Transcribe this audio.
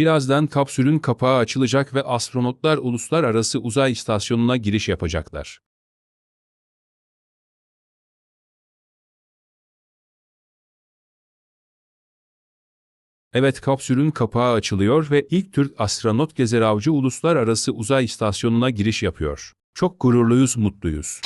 Birazdan kapsülün kapağı açılacak ve astronotlar uluslararası uzay istasyonuna giriş yapacaklar. Evet kapsülün kapağı açılıyor ve ilk Türk astronot Gezer Avcı Uluslararası Uzay İstasyonu'na giriş yapıyor. Çok gururluyuz, mutluyuz.